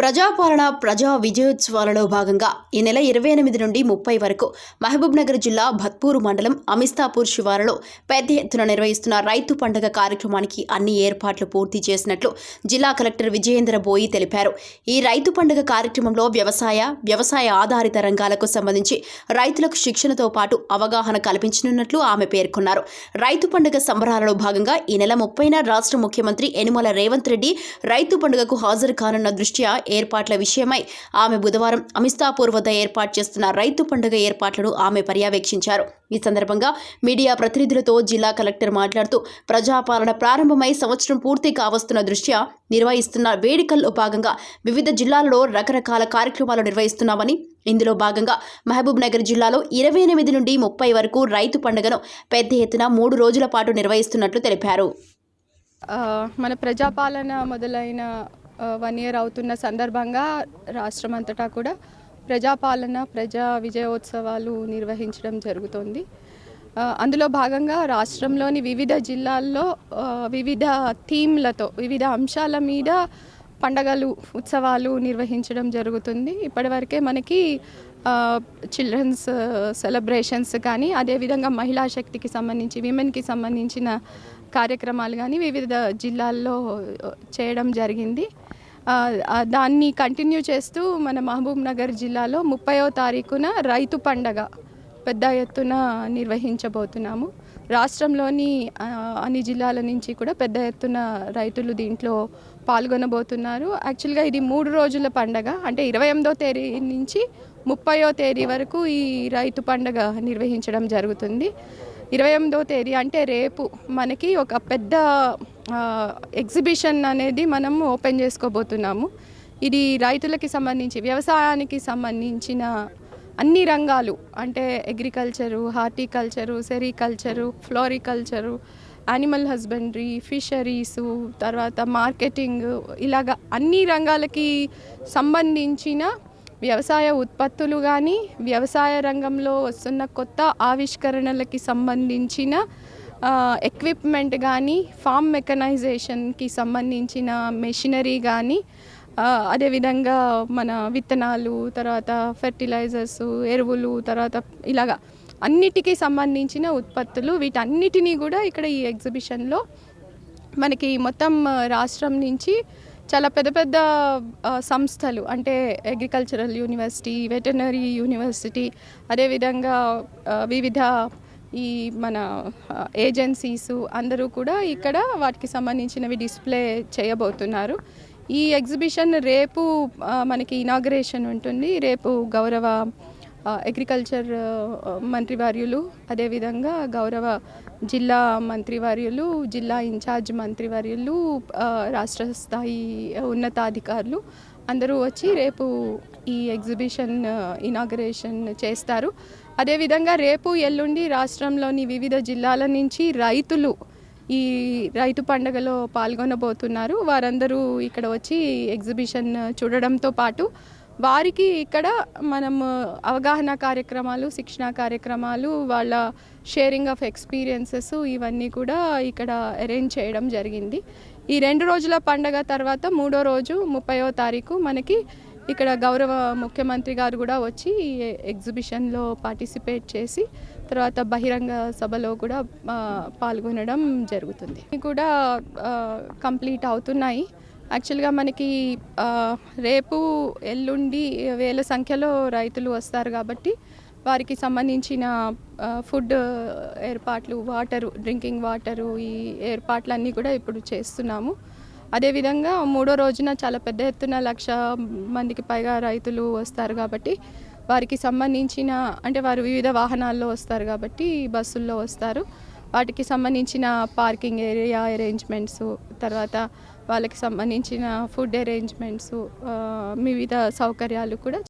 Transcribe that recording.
ప్రజాపాలన ప్రజా విజయోత్సవాలలో భాగంగా ఈ నెల ఇరవై ఎనిమిది నుండి ముప్పై వరకు మహబూబ్ నగర్ జిల్లా భత్పూరు మండలం అమిస్తాపూర్ శివారులో పెద్ద ఎత్తున నిర్వహిస్తున్న రైతు పండుగ కార్యక్రమానికి అన్ని ఏర్పాట్లు పూర్తి చేసినట్లు జిల్లా కలెక్టర్ విజయేంద్ర బోయి తెలిపారు. ఈ రైతు పండుగ కార్యక్రమంలో వ్యవసాయ వ్యవసాయ ఆధారిత రంగాలకు సంబంధించి రైతులకు శిక్షణతో పాటు అవగాహన కల్పించనున్నట్లు ఆమె పేర్కొన్నారు. రైతు పండుగ సంబరాలలో భాగంగా ఈ నెల ముప్పైన రాష్ట్ర ముఖ్యమంత్రి యనుమల రేవంత్ రెడ్డి రైతు పండుగకు హాజరు కానున్న దృష్ట్యా ఏర్పాట్ల విషయమై ఆమె బుధవారం అమిస్తాపూర్ వద్ద ఏర్పాటు చేస్తున్న రైతు పండుగ ఏర్పాట్లను ఆమె పర్యవేక్షించారు. ఈ సందర్భంగా మీడియా ప్రతినిధులతో జిల్లా కలెక్టర్ మాట్లాడుతూ ప్రజాపాలన ప్రారంభమై సంవత్సరం పూర్తి కావస్తున్న దృష్ట్యా నిర్వహిస్తున్న వేడుకల్లో భాగంగా వివిధ జిల్లాలలో రకరకాల కార్యక్రమాలు నిర్వహిస్తున్నామని ఇందులో భాగంగా మహబూబ్ నగర్ జిల్లాలో ఇరవై ఎనిమిది నుండి ముప్పై వరకు రైతు పండుగను పెద్ద ఎత్తున మూడు రోజుల పాటు నిర్వహిస్తున్నట్లు తెలిపారు. మన ప్రజాపాలన మొదలైన వన్ ఇయర్ అవుతున్న సందర్భంగా రాష్ట్రం అంతటా కూడా ప్రజాపాలన ప్రజా విజయోత్సవాలు నిర్వహించడం జరుగుతుంది. అందులో భాగంగా రాష్ట్రంలోని వివిధ జిల్లాల్లో వివిధ థీమ్లతో వివిధ అంశాల మీద పండగలు ఉత్సవాలు నిర్వహించడం జరుగుతుంది. ఇప్పటివరకే మనకి చిల్డ్రన్స్ సెలబ్రేషన్స్ కానీ అదేవిధంగా మహిళా శక్తికి సంబంధించి విమెన్కి సంబంధించిన కార్యక్రమాలు కానీ వివిధ జిల్లాల్లో చేయడం జరిగింది. దాన్ని కంటిన్యూ చేస్తూ మన మహబూబ్ నగర్ జిల్లాలో ముప్పయో తారీఖున రైతు పండగ పెద్ద ఎత్తున నిర్వహించబోతున్నాము. రాష్ట్రంలోని అన్ని జిల్లాల నుంచి కూడా పెద్ద ఎత్తున రైతులు దీంట్లో పాల్గొనబోతున్నారు. యాక్చువల్గా ఇది మూడు రోజుల పండగ. అంటే ఇరవై ఎనిమిదో తేదీ నుంచి ముప్పయో తేదీ వరకు ఈ రైతు పండగ నిర్వహించడం జరుగుతుంది. ఇరవై ఎనిమిదో తేదీ అంటే రేపు మనకి ఒక పెద్ద ఎగ్జిబిషన్ అనేది మనం ఓపెన్ చేసుకోబోతున్నాము. ఇది రైతులకి సంబంధించి వ్యవసాయానికి సంబంధించిన అన్ని రంగాలు. అంటే agriculture horticulture sericulture floriculture animal husbandry fisheries తర్వాత మార్కెటింగ్ ఇలాగ అన్ని రంగాలకి సంబంధించిన వ్యవసాయ ఉత్పత్తులు కానీ వ్యవసాయ రంగంలో వస్తున్న కొత్త ఆవిష్కరణలకి సంబంధించిన ఎక్విప్మెంట్ కానీ ఫామ్ మెకనైజేషన్కి సంబంధించిన మెషినరీ కానీ అదేవిధంగా మన విత్తనాలు తర్వాత ఫెర్టిలైజర్స్ ఎరువులు తర్వాత ఇలాగా అన్నిటికీ సంబంధించిన ఉత్పత్తులు వీటన్నిటినీ కూడా ఇక్కడ ఈ ఎగ్జిబిషన్లో మనకి మొత్తం రాష్ట్రం నుంచి చాలా పెద్ద పెద్ద సంస్థలు అంటే అగ్రికల్చరల్ యూనివర్సిటీ వెటర్నరీ యూనివర్సిటీ అదేవిధంగా వివిధ ఈ మన ఏజెన్సీస్ అందరూ కూడా ఇక్కడ వాటికి సంబంధించినవి డిస్ప్లే చేయబోతున్నారు. ఈ ఎగ్జిబిషన్ రేపు మనకి ఇనాగరేషన్ ఉంటుంది. రేపు గౌరవ అగ్రికల్చర్ ఆ, మంత్రివర్యులు అదేవిధంగా గౌరవ జిల్లా మంత్రివర్యులు జిల్లా ఇన్ఛార్జ్ మంత్రివర్యులు రాష్ట్ర స్థాయి ఉన్నతాధికారులు అందరూ వచ్చి రేపు ఈ ఎగ్జిబిషన్ ఇనాగరేషన్ చేస్తారు. అదేవిధంగా రేపు ఎల్లుండి రాష్ట్రంలోని వివిధ జిల్లాల నుంచి రైతులు ఈ రైతు పండుగలో పాల్గొనబోతున్నారు. వారందరూ ఇక్కడ వచ్చి ఎగ్జిబిషన్ చూడడంతో పాటు వారికి ఇక్కడ మనం అవగాహన కార్యక్రమాలు శిక్షణ కార్యక్రమాలు వాళ్ళ షేరింగ్ ఆఫ్ ఎక్స్పీరియన్సెస్ ఇవన్నీ కూడా ఇక్కడ అరేంజ్ చేయడం జరిగింది. ఈ రెండు రోజుల పండగ తర్వాత మూడో రోజు ముప్పయో తారీఖు మనకి ఇక్కడ గౌరవ ముఖ్యమంత్రి గారు కూడా వచ్చి ఎగ్జిబిషన్లో పార్టిసిపేట్ చేసి తర్వాత బహిరంగ సభలో కూడా పాల్గొనడం జరుగుతుంది. కూడా కంప్లీట్ అవుతున్నాయి. యాక్చువల్గా మనకి రేపు ఎల్లుండి వేల సంఖ్యలో రైతులు వస్తారు కాబట్టి వారికి సంబంధించిన ఫుడ్ ఏర్పాట్లు వాటరు డ్రింకింగ్ వాటరు ఈ ఏర్పాట్లన్నీ కూడా ఇప్పుడు చేస్తున్నాము. అదేవిధంగా మూడో రోజున చాలా పెద్ద ఎత్తున లక్ష మందికి పైగా రైతులు వస్తారు కాబట్టి వారికి సంబంధించిన అంటే వారు వివిధ వాహనాల్లో వస్తారు కాబట్టి బస్సుల్లో వస్తారు. వాటికి సంబంధించిన పార్కింగ్ ఏరియా అరేంజ్మెంట్స్ తర్వాత వాళ్ళకి సంబంధించిన ఫుడ్ అరేంజ్మెంట్స్ వివిధ సౌకర్యాలు కూడా